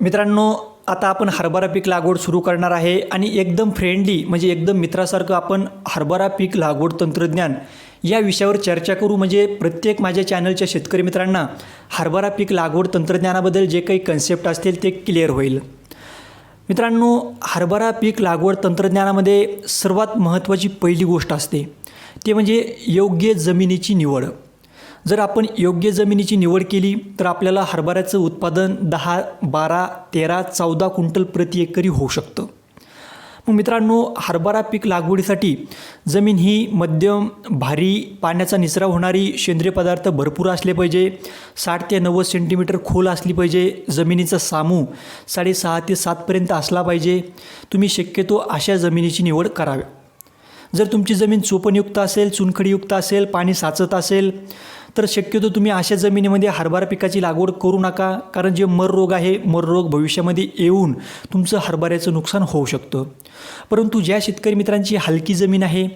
मित्रांनो आता आपण हरभरा पीक लागवड सुरू करणार आहे आणि एकदम फ्रेंडली म्हणजे एकदम मित्रासारखं आपण हरभरा पीक लागवड तंत्रज्ञान या विषयावर चर्चा करू. म्हणजे प्रत्येक माझ्या चॅनलच्या शेतकरी मित्रांना हरभरा पीक लागवड तंत्रज्ञानाबद्दल जे काही कन्सेप्ट असतील ते क्लिअर होईल. मित्रांनो हरभरा पीक लागवड तंत्रज्ञानामध्ये सर्वात महत्त्वाची पहिली गोष्ट असते. ते म्हणजे योग्य जमिनीची निवड. जर आपण योग्य जमिनीची निवड केली तर आपल्याला हरभऱ्याचं उत्पादन दहा बारा तेरा चौदा क्विंटल प्रति एकरी होऊ शकतं. मग मित्रांनो हरभरा पीक लागवडीसाठी जमीन ही मध्यम भारी पाण्याचा निचरा होणारी सेंद्रिय पदार्थ भरपूर असले पाहिजे. साठ ते नव्वद सेंटीमीटर खोल असली पाहिजे. जमिनीचा सामू साडेसहा ते सातपर्यंत असला पाहिजे. तुम्ही शक्यतो अशा जमिनीची निवड करावी. जर तुमची जमीन चोपणयुक्त असेल चुनखडीयुक्त असेल पाणी साचत असेल तर शक्यतो तुम्ही अशा जमिनीमध्ये हरभरा पिकाची लागवड करू नका कारण जे मर रोग आहे मर रोग भविष्यामध्ये येऊन तुमचं हरभऱ्याचं नुकसान होऊ शकतं. परंतु ज्या शेतकरी मित्रांची हलकी जमीन आहे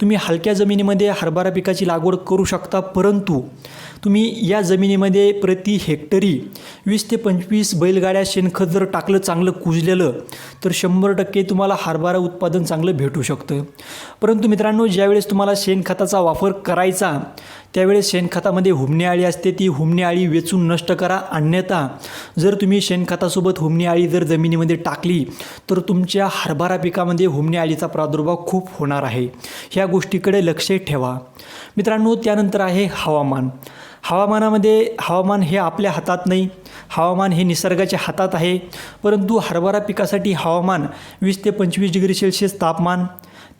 तुम्ही हलक्या जमिनीमध्ये हरभरा पिकाची लागवड करू शकता परंतु तुम्ही या जमिनीमध्ये प्रति हेक्टरी वीस ते पंचवीस बैलगाड्या शेणखत जर टाकलं चांगलं कुजलेलं तर शंभर टक्के तुम्हाला हरभरा उत्पादन चांगलं भेटू शकतं. परंतु मित्रांनो ज्यावेळेस तुम्हाला शेणखताचा वापर करायचा त्यावेळेस शेणखतामध्ये हुमणी आळी असते ती हुमणी आळी वेचून नष्ट करा. अन्यथा जर तुम्ही शेणखतासोबत हुमणी आळी जर जमिनीमध्ये टाकली तर तुमच्या हरभरा पिकामध्ये हुमणी आळीचा प्रादुर्भाव खूप होणार आहे. ह्या गोष्टीकडे लक्ष ठेवा. मित्रांनो त्यानंतर आहे हवामान. हवामानामध्ये हवामान हे आपल्या हातात नाही. हवामान हे निसर्गाच्या हातात आहे. परंतु हरभरा पिकासाठी हवामान वीस ते पंचवीस डिग्री सेल्सिअस तापमान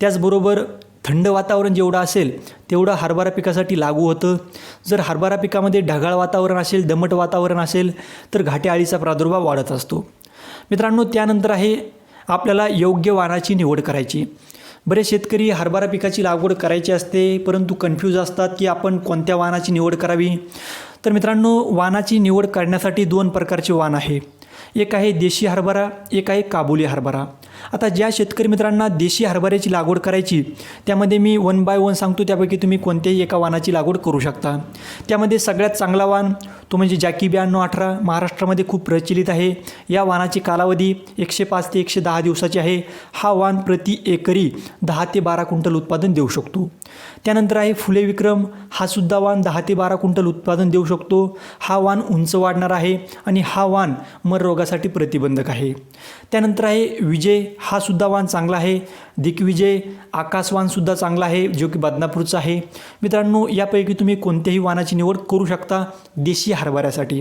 त्याचबरोबर थंड वातावरण जेवढं असेल तेवढं हरभरा पिकासाठी लागू होतं. जर हरभरा पिकामध्ये ढगाळ वातावरण असेल दमट वातावरण असेल तर घाटे आळीचा प्रादुर्भाव वाढत असतो. मित्रांनो त्यानंतर आहे आपल्याला योग्य वाणाची निवड करायची. बरेच शेतकरी हरभरा पिकाची लागवड करायची असते परंतु कन्फ्यूज असतात की आपण कोणत्या वाणाची निवड करावी? तर मित्रांनो वाणाची निवड करण्यासाठी दोन प्रकारचे वाण आहे. एक आहे देशी हरभरा एक आहे काबुली हरभरा. आता ज्या शेतकरी मित्रांना देशी हरभऱ्याची लागवड करायची त्यामध्ये मी वन बाय वन सांगतो त्यापैकी तुम्ही कोणत्याही एका वाणाची लागवड करू शकता. त्यामध्ये सगळ्यात चांगला वाण तो म्हणजे जॅकी ब्याण्णव अठरा महाराष्ट्रामध्ये खूप प्रचलित आहे. या वानाची कालावधी एकशे पाच ते एकशे दहा दिवसाची आहे. हा वाण प्रति एकरी दहा ते बारा क्विंटल उत्पादन देऊ शकतो. त्यानंतर आहे फुले विक्रम. हा सुद्धा वाण दहा ते बारा क्विंटल उत्पादन देऊ शकतो. हा वाण उंच वाढणार आहे आणि हा वाण मर रोगासाठी प्रतिबंधक आहे. त्यानंतर आहे विजय. हा सुद्धा वाण चांगला आहे. दिग्विजय आकाशवानसुद्धा चांगला आहे जो की बदनापूरचा आहे. मित्रांनो यापैकी तुम्ही कोणत्याही वाणाची निवड करू शकता देशी हरभऱ्यासाठी.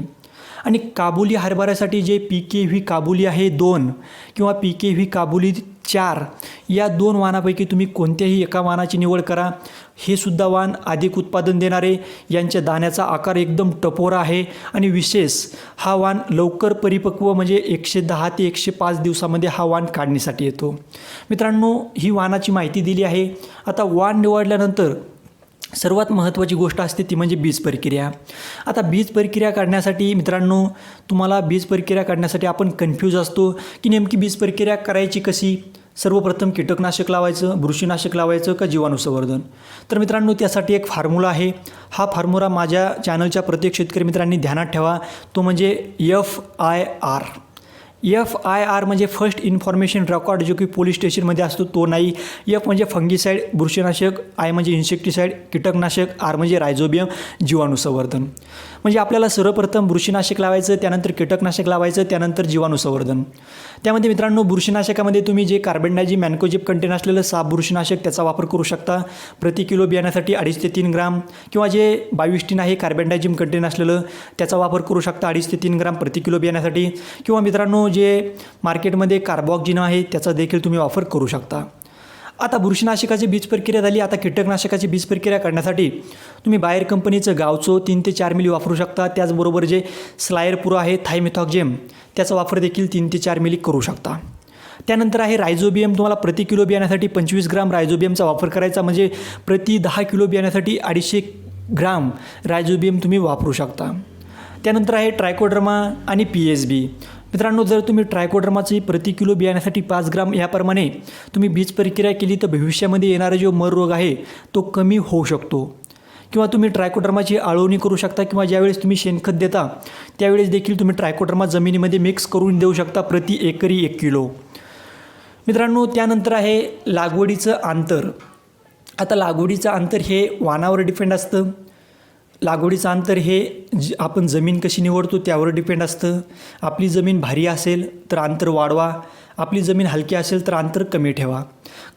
आणि काबुली हरभऱ्यासाठी जे पी के व्ही काबुली आहे दोन किंवा पी के व्ही काबुली चार. या दोन वाहनापैकी तुम्ही कोणत्याही एका वाहनाची निवड करा. हे सुद्धा वाण अधिक उत्पादन देणारे यांच्या दाण्याचा आकार एकदम टपोरा आहे. आणि विशेष हा वाण लवकर परिपक्व म्हणजे एकशे दहा ते एकशे पाच दिवसामध्ये हा वाण काढण्यासाठी येतो. मित्रांनो ही वाणाची माहिती दिली आहे. आता वाण निवडल्यानंतर सर्वात महत्त्वाची गोष्ट असते ती म्हणजे बीज प्रक्रिया. आता बीज प्रक्रिया काढण्यासाठी मित्रांनो तुम्हाला बीज प्रक्रिया काढण्यासाठी आपण कन्फ्यूज असतो की नेमकी बीज प्रक्रिया करायची कशी? सर्वप्रथम कीटकनाशक लावायचं बुरशीनाशक लावायचं का जीवाणू संवर्धन तर मित्रांनो त्यासाठी एक फॉर्म्युला आहे. हा फॉर्म्युला माझ्या चॅनलच्या प्रत्येक शेतकरी मित्रांनी ध्यानात ठेवा. तो म्हणजे F I R F I R म्हणजे फर्स्ट इन्फॉर्मेशन रेकॉर्ड जो की पोलीस स्टेशनमध्ये असतो तो नाही. एफ म्हणजे फंगीसाईड बुरशीनाशक. आय म्हणजे इन्सेक्टिसाईड कीटकनाशक. आर म्हणजे रायझोबियम जीवाणू संवर्धन म्हणजे आपल्याला सर्वप्रथम बुरशीनाशक लावायचं त्यानंतर कीटकनाशक लावायचं त्यानंतर जीवाणू संवर्धन त्यामध्ये मित्रांनो बुरशीनाशकामध्ये तुम्ही जे कार्बनडायजी मॅन्कोजिप कंटेन असलेलं साप बुरशीनाशक त्याचा वापर करू शकता. प्रति किलो बियाण्यासाठी अडीच ते तीन ग्राम किंवा जे बायोस्टीन आहे कार्बनडायजिम कंटेन असलेलं त्याचा वापर करू शकता अडीच ते तीन ग्राम प्रति किलो बियाण्यासाठी. किंवा मित्रांनो जे मार्केटमध्ये कार्बॉक्जिन आहे त्याचा देखील तुम्ही वापर करू शकता. आता बुरशीनाशकाची बीज प्रक्रिया झाली आता कीटकनाशकाची बीज प्रक्रिया करण्यासाठी तुम्ही बाहेर कंपनीचं गावचो तीन ते चार मिली वापरू शकता. त्याचबरोबर जे स्लायर पुरो आहे थायमिथॉक्जेम त्याचा वापर देखील तीन ते चार मिली करू शकता. त्यानंतर आहे रायझोबियम तुम्हाला प्रति किलो बियाण्यासाठी पंचवीस ग्राम रायझोबियमचा वापर करायचा म्हणजे प्रति दहा किलो बियाण्यासाठी अडीचशे ग्राम रायझोबियम तुम्ही वापरू शकता. त्यानंतर आहे ट्रायकोड्रमा आणि पी एस बी मित्रांनो जर तुम्ही ट्रायकोड्रमाचे प्रति किलो बियाण्यासाठी पाच ग्राम याप्रमाणे तुम्ही बीज प्रक्रिया केली तर भविष्यामध्ये येणारा जो मर रोग आहे तो कमी होऊ शकतो. किंवा तुम्ही ट्रायकोडर्माची आळवणी करू शकता किंवा ज्यावेळेस तुम्ही शेणखत देता त्यावेळेस देखील तुम्ही ट्रायकोडर्मा जमिनीमध्ये मिक्स करून देऊ शकता प्रति एकरी एक किलो. मित्रांनो त्यानंतर आहे लागवडीचं अंतर. आता लागवडीचं अंतर हे वानावर डिपेंड असतं. लागवडीचं अंतर हे ज आपण जमीन कशी निवडतो त्यावर डिपेंड असतं. आपली जमीन भारी असेल तर अंतर वाढवा. आपली जमीन हलकी असेल तर अंतर कमी ठेवा.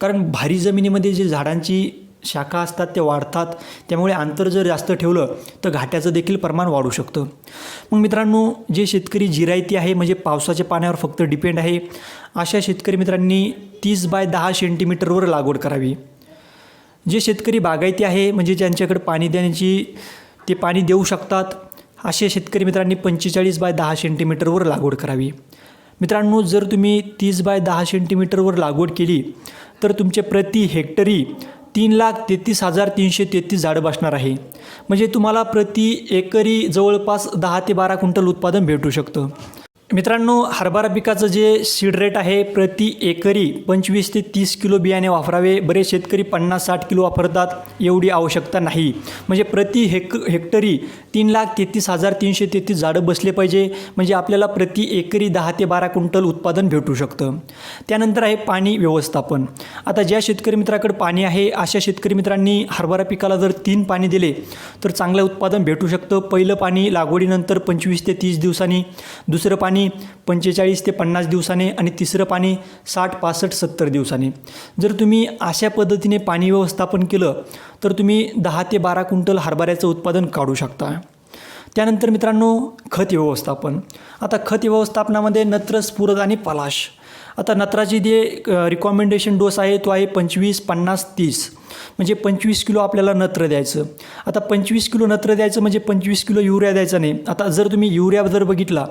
कारण भारी जमिनीमध्ये जे झाडांची शाखा असतात त्या वाढतात. त्यामुळे अंतर जर जास्त ठेवलं तर घाट्याचं देखील प्रमाण वाढू शकतं. मग मित्रांनो जे शेतकरी जिरायती आहे म्हणजे पावसाच्या पाण्यावर फक्त डिपेंड आहे अशा शेतकरी मित्रांनी तीस बाय दहा सेंटीमीटरवर लागवड करावी. जे शेतकरी बागायती आहे म्हणजे ज्यांच्याकडे पाणी देण्याची ते पाणी देऊ शकतात. असे शेतकरी मित्रांनी पंचेचाळीस बाय दहा सेंटीमीटरवर लागवड करावी. मित्रांनो जर तुम्ही तीस बाय दहा सेंटीमीटरवर लागवड केली तर तुमचे प्रति हेक्टरी तीन लाख तेहतीस हजार तीनशे तेहतीस झाडं बसणार आहे. म्हणजे तुम्हाला प्रति एकरी जवळपास दहा ते बारा क्विंटल उत्पादन भेटू शकतं. मित्रांनो हरभरा पिकाचं जे सीड रेट आहे प्रति एकरी पंचवीस ते तीस किलो बियाणे वापरावे. बरेच शेतकरी पन्नास साठ किलो वापरतात एवढी आवश्यकता नाही. म्हणजे प्रति हेक हेक्टरी तीन लाख तेहतीस हजार तीनशे तेहतीस झाडं बसले पाहिजे. म्हणजे आपल्याला प्रति एकरी दहा ते बारा क्विंटल उत्पादन भेटू शकतं. त्यानंतर आहे पाणी व्यवस्थापन. आता ज्या शेतकरी मित्राकडे पाणी आहे अशा शेतकरी मित्रांनी हरभरा पिकाला जर तीन पाणी दिले तर चांगलं उत्पादन भेटू शकतं. पहिलं पाणी लागवडीनंतर पंचवीस ते तीस दिवसांनी दुसरं पाणी पंचेचाळीस ते पन्नास दिवसाने आणि तिसरं पाणी साठ पासष्ट सत्तर दिवसाने. जर तुम्ही अशा पद्धतीने पाणी व्यवस्थापन केलं तर तुम्ही दहा ते बारा क्विंटल हरभऱ्याचं उत्पादन काढू शकता. त्यानंतर मित्रांनो खत व्यवस्थापन. आता खत व्यवस्थापनामध्ये नत्र स्फुरद आणि पलाश. आता नत्राची जे रिकॉमेंडेशन डोस आहे तो आहे पंचवीस पन्नास तीस. म्हणजे पंचवीस किलो आपल्याला नत्र द्यायचं. आता पंचवीस किलो नत्र द्यायचं म्हणजे पंचवीस किलो युरिया द्यायचा नाही. आता जर तुम्ही युरिया जर बघितला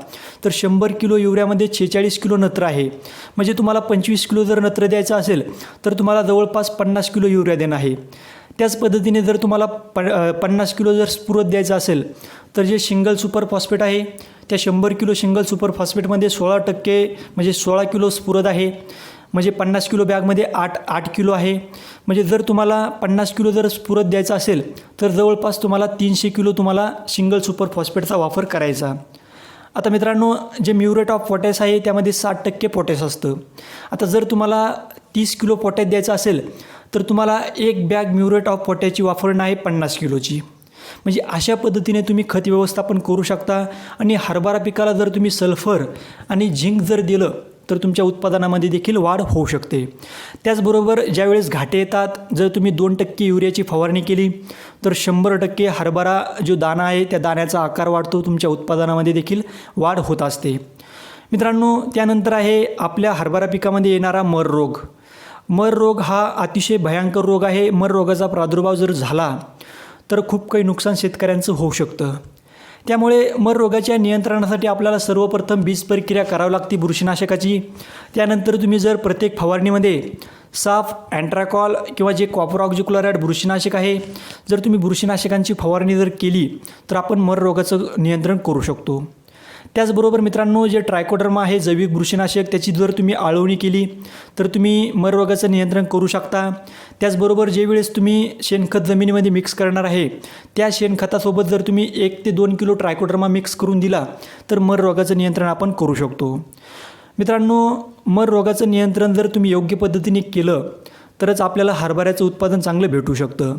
तर शंभर किलो युरियामध्ये छेचाळीस किलो नत्र आहे. म्हणजे तुम्हाला पंचवीस किलो जर नत्र द्यायचं असेल तर तुम्हाला जवळपास पन्नास किलो युरिया देणं आहे. त्याच पद्धतीने जर तुम्हाला प पन्नास किलो जर स्पुरत द्यायचं असेल तर जे शिंगल सुपर फॉस्फेट आहे त्या शंभर किलो सिंगल सुपर फॉस्फेटमध्ये सोळा टक्के म्हणजे सोळा किलो स्फुरद आहे. म्हणजे पन्नास किलो बॅगमध्ये आठ आठ किलो आहे. म्हणजे जर तुम्हाला पन्नास किलो जर स्फुरत द्यायचा असेल तर जवळपास तुम्हाला तीनशे किलो तुम्हाला सिंगल सुपर फॉस्फेटचा वापर करायचा. आता मित्रांनो जे म्युरेट ऑफ पोटॅस आहे त्यामध्ये साठ टक्के पोटॅस असतं. आता जर तुम्हाला तीस किलो पोटॅश द्यायचं असेल तर तुम्हाला एक बॅग म्युरेट ऑफ पोटॅची वापरणं आहे पन्नास किलोची. म्हणजे अशा पद्धतीने तुम्ही खत व्यवस्थापन करू शकता आणि हरभरा पिकाला जर तुम्ही सल्फर आणि झिंक जर दिलं तर तुमच्या उत्पादनामध्ये देखील वाढ होऊ शकते. त्याचबरोबर ज्यावेळेस घाटे येतात जर तुम्ही दोन टक्के युरियाची फवारणी केली तर शंभर टक्के हरभरा जो दाणा आहे त्या दाण्याचा आकार वाढतो तुमच्या उत्पादनामध्ये देखील वाढ होत असते. मित्रांनो त्यानंतर आहे आपल्या हरभरा पिकामध्ये येणारा मर रोग. मर रोग हा अतिशय भयंकर रोग आहे. मर रोगाचा प्रादुर्भाव जर झाला तर खूप काही नुकसान शेतकऱ्यांचं होऊ शकतं. त्यामुळे मर रोगाच्या नियंत्रणासाठी आपल्याला सर्वप्रथम बीज प्रक्रिया करावी लागते बुरशीनाशकाची. त्यानंतर तुम्ही जर प्रत्येक फवारणीमध्ये साफ अँट्राकॉल किंवा जे कॉपर ऑक्झिक्लोराइड बुरशीनाशक आहे जर तुम्ही बुरशीनाशकांची फवारणी जर केली तर आपण मर रोगाचं नियंत्रण करू शकतो. त्याचबरोबर मित्रांनो जे ट्रायकोडर्मा आहे जैविक बुरशीनाशक त्याची जर तुम्ही आळवणी केली तर तुम्ही मररोगाचं नियंत्रण करू शकता. त्याचबरोबर जे वेळेस तुम्ही शेणखत जमिनीमध्ये मिक्स करणार आहे त्या शेणखतासोबत जर तुम्ही एक ते दोन किलो ट्रायकोडर्मा मिक्स करून दिला तर मर रोगाचं नियंत्रण आपण करू शकतो. मित्रांनो मर रोगाचं नियंत्रण जर तुम्ही योग्य पद्धतीने केलं तरच आपल्याला हरभऱ्याचं उत्पादन चांगलं भेटू शकतं.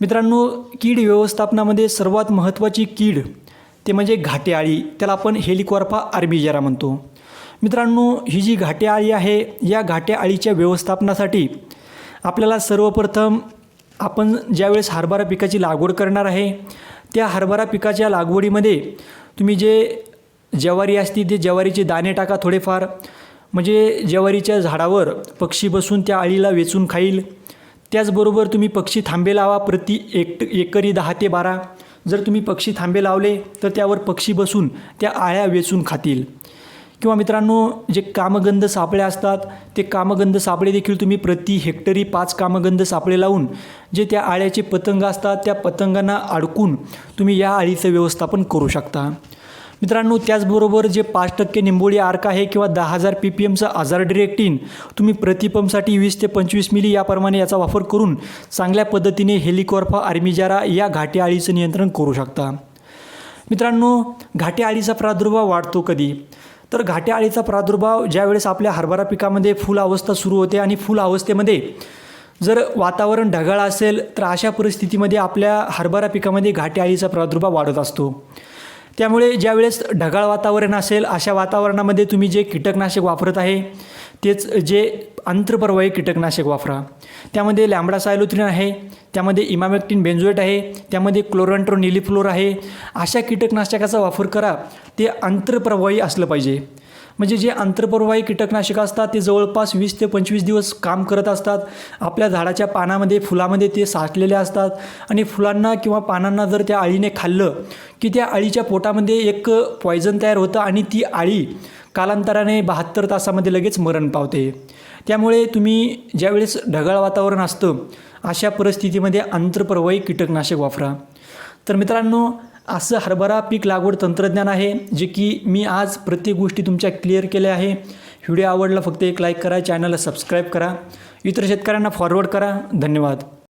मित्रांनो कीड व्यवस्थापनामध्ये सर्वात महत्त्वाची कीड ते म्हणजे घाटेआळी त्याला आपण हेलिकॉर्पा आर्बिजेरा म्हणतो. मित्रांनो ही जी घाटेआळी आहे या घाटेआळीच्या व्यवस्थापनासाठी आपल्याला सर्वप्रथम आपण ज्यावेळेस हरभरा पिकाची लागवड करणार आहे त्या हरभरा पिकाच्या लागवडीमध्ये तुम्ही जे ज्वारी असते ते ज्वारीचे दाणे टाका थोडेफार. म्हणजे ज्वारीच्या झाडावर पक्षी बसून त्या आळीला वेचून खाईल. त्याचबरोबर तुम्ही पक्षी थांबे लावा प्रति एक एकरी दहा ते बारा. जर तुम्ही पक्षी थांबे लावले तर त्यावर पक्षी बसून त्या आळ्या वेचून खातील. किंवा मित्रांनो जे कामगंध सापळे असतात ते कामगंध सापळे देखील तुम्ही प्रति हेक्टरी पाच कामगंध सापळे लावून जे त्या आळ्याचे पतंग असतात त्या पतंगांना अडकून तुम्ही या आळीचं व्यवस्थापन करू शकता. मित्रांनो त्याचबरोबर जे पाच टक्के निंबोळी आर्क आहे किंवा दहा हजार पी पी एमचं आजार डिरेक्टिन तुम्ही प्रतिपंपसाठी वीस ते पंचवीस मिली याप्रमाणे याचा वापर करून चांगल्या पद्धतीने हेलिकॉर्फा आर्मिजारा या घाटे अळीचं नियंत्रण करू शकता. मित्रांनो घाटे अळीचा प्रादुर्भाव वाढतो कधी? तर घाटे अळीचा प्रादुर्भाव ज्यावेळेस आपल्या हरभरा पिकामध्ये फुल अवस्था सुरू होते आणि फुल अवस्थेमध्ये जर वातावरण ढगाळ असेल तर अशा परिस्थितीमध्ये आपल्या हरभरा पिकामध्ये घाटे अळीचा प्रादुर्भाव वाढत असतो. त्यामुळे ज्यावेळेस ढगाळ वातावरण असेल अशा वातावरणामध्ये तुम्ही जे कीटकनाशक वापरत आहे तेच जे आंतरप्रवाही कीटकनाशक वापरा. त्यामध्ये लॅम्बडा सायलोथ्रिन आहे त्यामध्ये इमामेक्टिन बेन्झोएट आहे त्यामध्ये क्लोरंट्रो निलिफ्लोर आहे. अशा कीटकनाशकाचा वापर करा ते आंतरप्रवाही असलं पाहिजे. म्हणजे जे आंतरप्रवाही कीटकनाशक असतात ते जवळपास वीस ते पंचवीस दिवस काम करत असतात. आपल्या झाडाच्या पानामध्ये फुलामध्ये ते साठलेले असतात. आणि फुलांना किंवा पानांना जर त्या अळीने खाल्लं की त्या अळीच्या पोटामध्ये एक पॉयझन तयार होतं आणि ती अळी कालांतराने बहात्तर तासामध्ये लगेच मरण पावते. त्यामुळे तुम्ही ज्यावेळेस ढगाळ वातावरण असतं अशा परिस्थितीमध्ये आंतरप्रवाही कीटकनाशक वापरा. तर मित्रांनो असं हरभरा पीक लागवड तंत्रज्ञान आहे जे की मी आज प्रत्येक गोष्टी तुमच्या क्लिअर केल्या आहे. व्हिडिओ आवडला फक्त एक लाईक करा चॅनलला सबस्क्राईब करा. इतर शेतकऱ्यांना फॉरवर्ड करा. धन्यवाद.